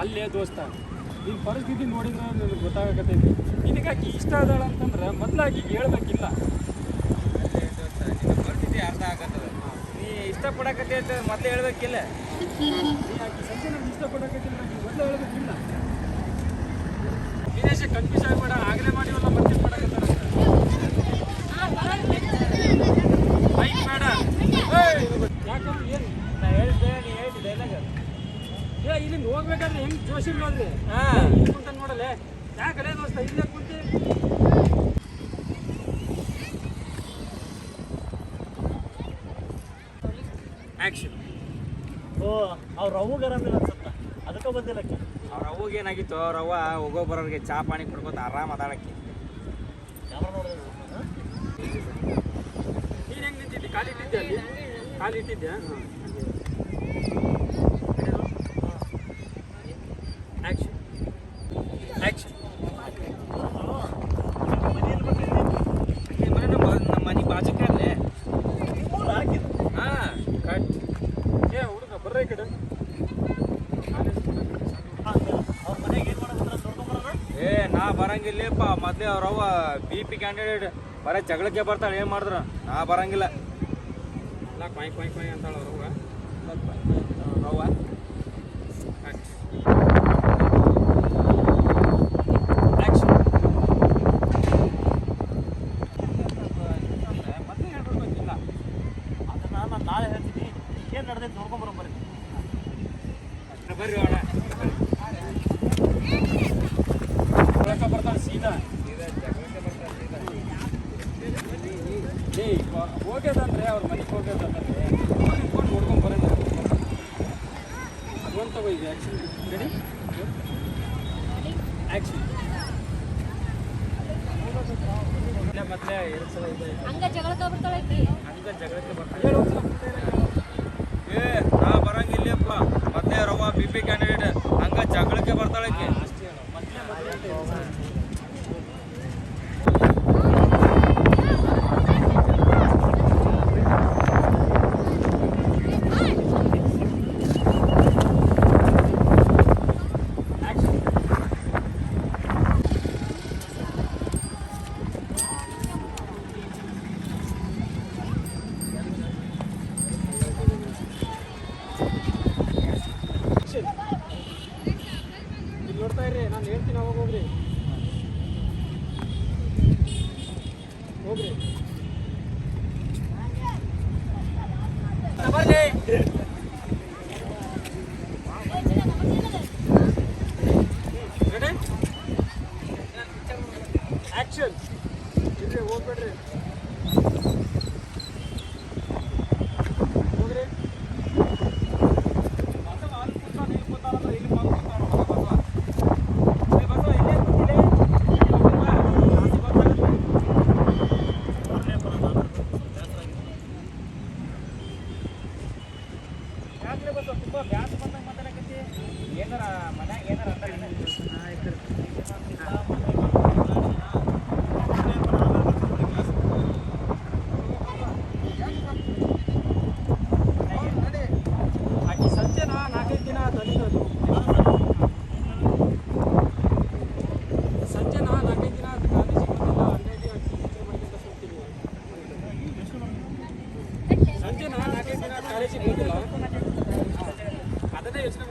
ಅಲ್ಲೇ ದೋಸ್ತ. ನಿನ್ನ ಪರಿಸ್ಥಿತಿ ನೋಡಿದ್ರೆ ನನಗೆ ಗೊತ್ತಾಗಕತ್ತೈತಿ. ನಿನಗಾಕಿ ಇಷ್ಟ ಅದಾಳ ಅಂತಂದ್ರೆ ಮೊದಲಾಗಿ ಹೇಳ್ಬೇಕಿಲ್ಲ. ನಿನ್ನ ಪರಿಸ್ಥಿತಿ ಅರ್ಥ ಆಗತ್ತದ? ನೀ ಇಷ್ಟಪಡಕತ್ತಿ ಅಂತ ಮೊದಲೇ ಹೇಳ್ಬೇಕಿಲ್ಲ. ನೀ ಆಕೆ ಸಂಜೆ ನನಗೆ ಇಷ್ಟಪಡಕತ್ತಿಲ್ಲ? ಏ ಇಲ್ಲಿ ಹೋಗ್ಬೇಕಾದ್ರೆ ಹೆಂಗ್ ಜೋಶಿ ನೋಡ್ರಿ ಹಾ. ಕುಂತ ನೋಡಲೆ. ಯಾಕಲೇ ದೋಸ್ತ ಇಲ್ಲೇ ಕುಂತಿ. ಆಕ್ಷನ್ ಓ ಅವ್ರ ಅವು ಗರಮಿಲ್ಲ ಅನ್ಸತ್ತ? ಅದಕ್ಕೆ ಬಂದಿಲ್ಲ ಆಕಿ. ಅವ್ರ ಅವ್ವಾಗ ಏನಾಗಿತ್ತು? ಅವ್ರ ಅವ್ವ ಹೋಗೋ ಬರೋರಿಗೆ ಚಾ ಪಾಣಿ ಕೊಡ್ಬೋದು ಆರಾಮ್ ಅದಾಳಕ್ಕೆ ಹಾ? ನೀನ್ ಹೆಂಗ್ ನಿಂತಿದ್ದಿ? ಕಾಲಿ ಇಟ್ಟಿದ್ದೆ ಅಲ್ಲಿ? ಕಾಲಿ ಇಟ್ಟಿದ್ದೆ ನಾ ಬರಂಗಿಲ್ಲಪ್ಪ ಮೊದಲೇ ಅವ್ರ ಅವ್ವ ಬಿ ಪಿ ಕ್ಯಾಂಡಿಡೇಟ್ ಬರೀ ಜಗಳಕ್ಕೆ ಬರ್ತಾಳೆ ಏನು ಮಾಡಿದ್ರು? ನಾ ಬರಂಗಿಲ್ಲ. ಎಲ್ಲ ಕೊಯ್ ಕೊಯ್ ಕೊಯ್ ಅಂತಾಳ ಅವ್ರವ್ವ. ಅವ್ರ ಅವ್ವ ಆಕ್ಷನ್ ಮತ್ತೆ ಹೇಳ್ಬೇಕಿಲ್ಲ ಅದನ್ನ ನಾನು ನಾಳೆ ಹೇಳ್ತೀನಿ ಏನು ನಡೆದೈತೆ ನೋಡ್ಕೊಂಬರೋ ಬರ್ರಿ ಬರ್ರಿ ಅಣ್ಣ ಇದೆ ಹಂಗ ಜಗಳಕ ಬರ್ತಾಳಕಿ ಹಂಗ ಜಗಳಕ್ಕೆ ಬರ್ತಾಳೆ. ಏ, ನಾ ಬರಂಗಿಲ್ಲಪ್ಪ ಮತ್ತೆ ಬಿ ಪಿ ಕ್ಯಾಂಡಿಡೇಟ್ ಹಂಗ ಜಗಳಕ್ಕೆ ಬರ್ತಾಳಕ್ಕೆ ಆಕ್ಷನ್ ಇಲ್ರಿ ಹೋಗ್ಬೇಡ್ರಿ ಸಂಜೆನ ನಾಲ್ಕೈದು ದಿನ ಕಾಲೇಜಿಗೆ ಬಂದಿಲ್ಲ ಅದನ್ನೇ ಯೋಚನೆ